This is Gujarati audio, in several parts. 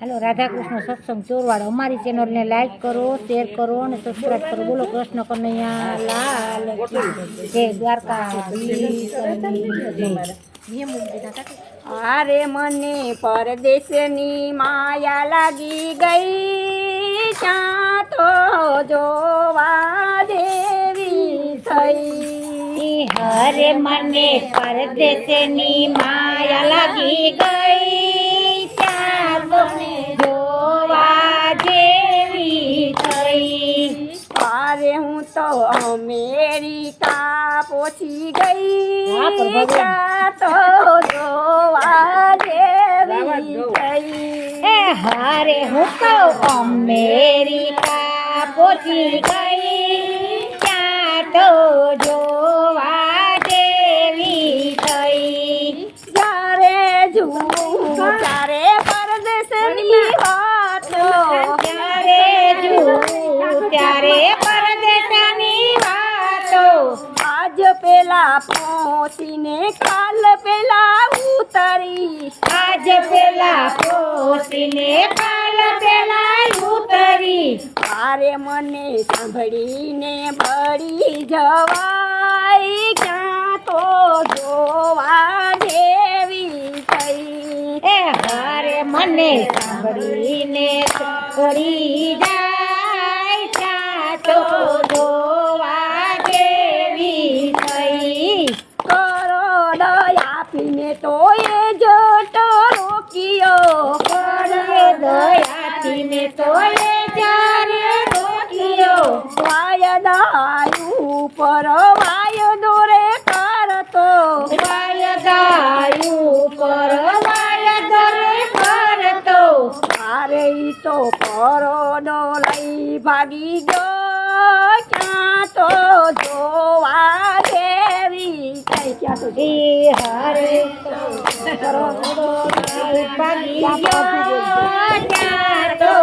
હાલો, રાધાકૃષ્ણ સત્સંગ ચોરવાડ. અમારી ચેનલને લાઈક કરો શેર કરો અને સબસ્ક્રાઈબ કરો. બોલો, કૃષ્ણ કનૈયા લાલ જય દ્વારકા. અરે મને પરદેશની માયા લાગી ગઈ. ત્યાં તો જોવા દેવી થઈ. હરે મને પરદેશની માયા લાગી ગઈ ત્યાં તો જોવા જેવી થઈ અરે હું તો અમેરિકા પહોંચી ગઈ હા, પણ ભગવાન. ત્યાં તો જોવા દેવી થઈ એ હારે હું તો અમેરિકા પહોંચી ગઈ ત્યાં તો જોવા પેલા પહોંચીને કાલ પેલા ઉતરી. આજ પેલા પોસીને કાલ પેલા ઉતરી. મારે મને સાંભળીને ભળી જવાય. ક્યાં તો જોવા જેવી થઈ. એ હારે મને સાંભળીને પડી વાયદાયું પર વાયદો રે કરતો. વાયદાયું પર વાયદરે કરતો. મારે તો કરોડો લઈ ભાગી ગયો. ક્યાં તો જોવા દેવી ક્યાં તો હરે હારે ભાગી ગયો. ક્યાં તો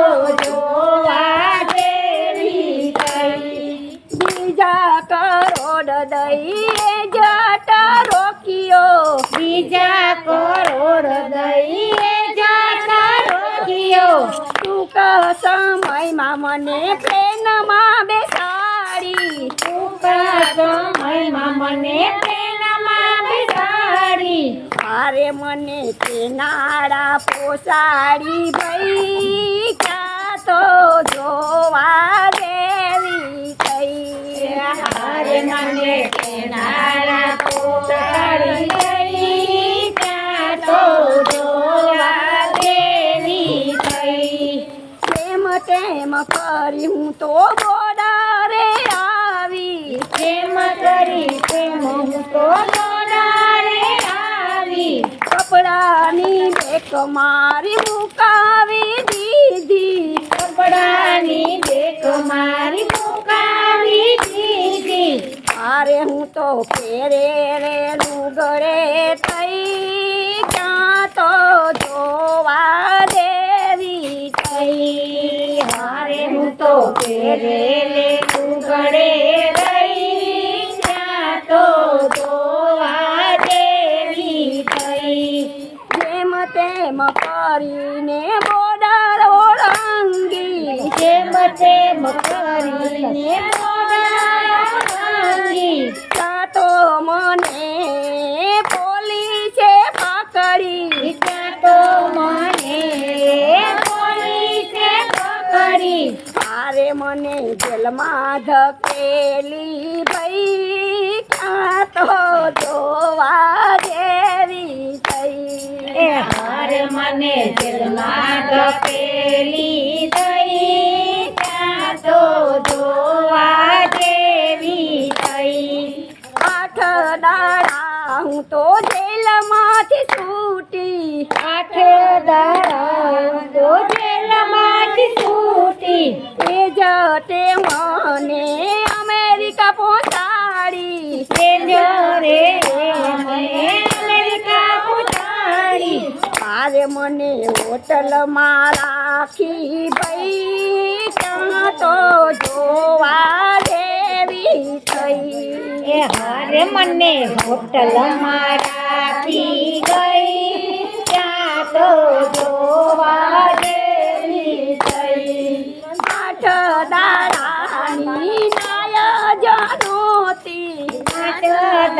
કરોડ દઈએ જટ રોકિયો બીજા કરોડ દઈએ જટ રોકિયો ટૂંક સમયમાં મને પ્રેમમાં બેસાડી. ટૂંક સમયમાં મને પ્રેમમાં બેસાડી. મારે મને પોસાડી ભાઈ. ક્યાં તો જોવા હારે મને કેનારા ગઈ ત્યાં તો જોવા દેવી થઈ. તેમ તેમ કરી હું તો બોર્ડરે આવી. કેમ કરી તેમ હું તો દોડારે આવી. કપડાની બેક મારી મુકાવી દીધી. કપડાની બેક મારી દીધી હું તો ફેરે રે લુગડે થઈ, ક્યાં તો જોવા દેવી થઈ. હારે હું તો ફેરે રે લુગડે તો જોવા દેવી થઈ. જેમ તેમ કરીને બોર્ડર ઓળંગી, જેમ તેમ કરીને તો મને પોલીસે પકડી. તો મને પોલીસે પકડી. અરે મને જેલમાં ધકેલી ભાઈ કા તો જોવા જેવી થઈ. એ મને જેલમાં ધકેલી મને હોટલમાં રાખી ભાઈ ત્યાં તો જોવા દેવી થઈ. એ હારે મને હોટલમાં રાખી ગઈ ત્યાં તો જોવા દેવી થઈ. આઠ દારાની નાય જાણોતી આઠ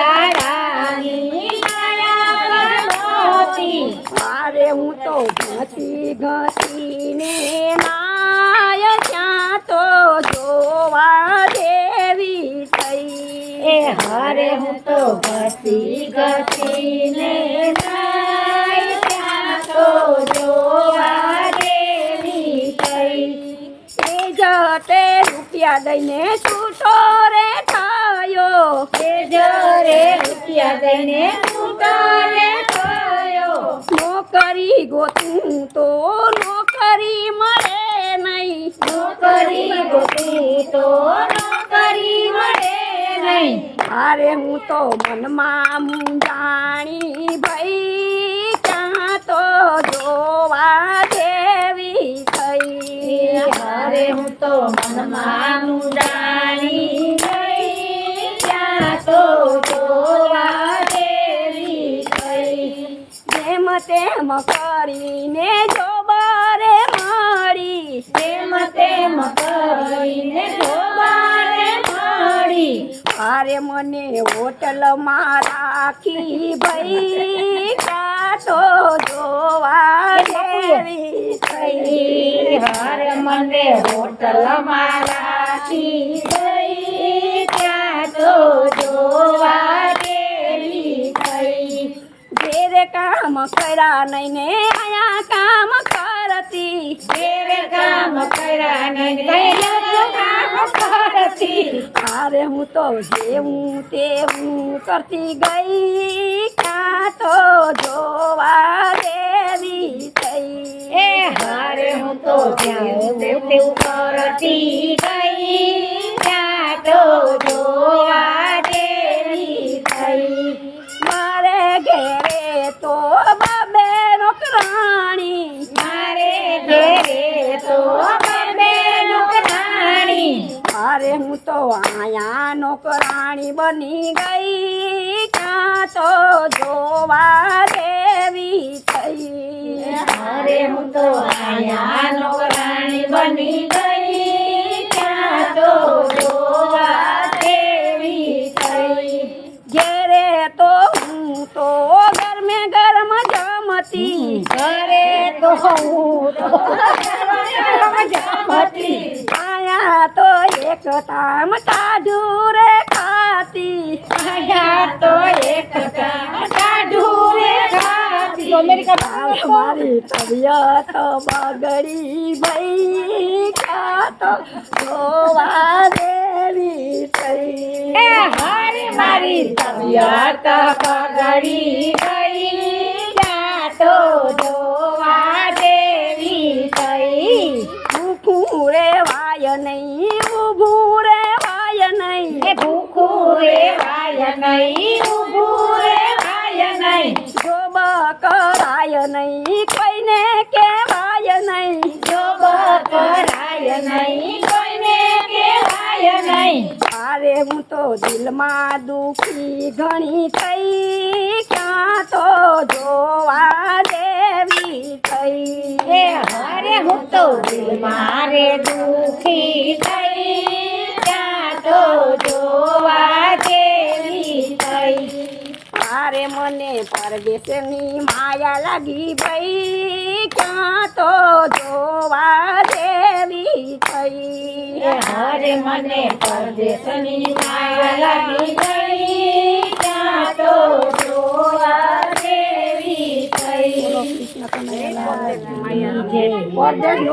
દારા હારે હું તો ઘસી ઘસીને નાય ત્યાં તો જોવા દેવી થઈ. એ હારે હું તો ઘસી ઘસીને નાઈ ત્યાં તો જોવા દેવી થઈ. એ જતે રૂપિયા દઈને છૂટો રે થયો. એ જરે રૂપિયા દઈને નોકરી ગોતું તો નોકરી મળે નહીં. નોકરી ગોતું તો નોકરી મળે નહીં. અરે હું તો મનમાં જાણી ભાઈ ક્યાં તો જોવા દેવી થઈ. અરે હું તો મનમાં મુંડાણી તેમ કરીને જો બારે મળી તેમ તેમ કરીને જોવાને મારી અરે મને હોટલમાં રાખી ભાઈ કાટો તો જોવા દેવી થઈ થઈ. હારે મને હોટલમાં રાખી ભાઈ કાટો જોવા કર્યા નહીં ને આયા કામ કરતી. તેરે કામ કર્યા નહીં કામ કરતી. અરે હું તો જેવું તેવું કરતી ગઈ. ક્યાં તો જોવા દેવી થઈ. એ હારે હું તો ત્યાં તેવું આયા નોકરાણી બની ગઈ. ક્યાં તો જોવા દેવી થઈ. અરે હું તો આયા નોકરાણી બની ગઈ. ક્યાં તો જોવા દેવી થઈ. ઘેરે તો હું તો ગરમે ગરમ જમતી. ઘરે તો હું તો જમતી. આયા તો એક તામ ખાતી. આયા તો એક રે ખાતી. મારી તબિયત બગડી ભઈ ક્યાં ગોવા દેવી થઈ. એ હારી મારી તબિયત બગડી ગઈ ત્યાં ગોવા દેવી થઈ. ભૂખું રેવાય નહીં નહીં ઊભું રેવાય નહીં. જોબ કરાય નહીં કોઈને કહેવાય નહીં. જોબ કરાય નહીં કોઈને કહેવાય નહીં. અરે હું તો દિલમાં દુખી ઘણી થઈ ક્યાં તો જોવા પરદેશની માયા લાગી ભાઈ ક્યાં તો જોવા દેવી થઈ. હરે મને પરદેશની માયા લાગી ગઈ ક્યાં તો જોવા દેવી થઈ. કૃષ્ણ કનૈયા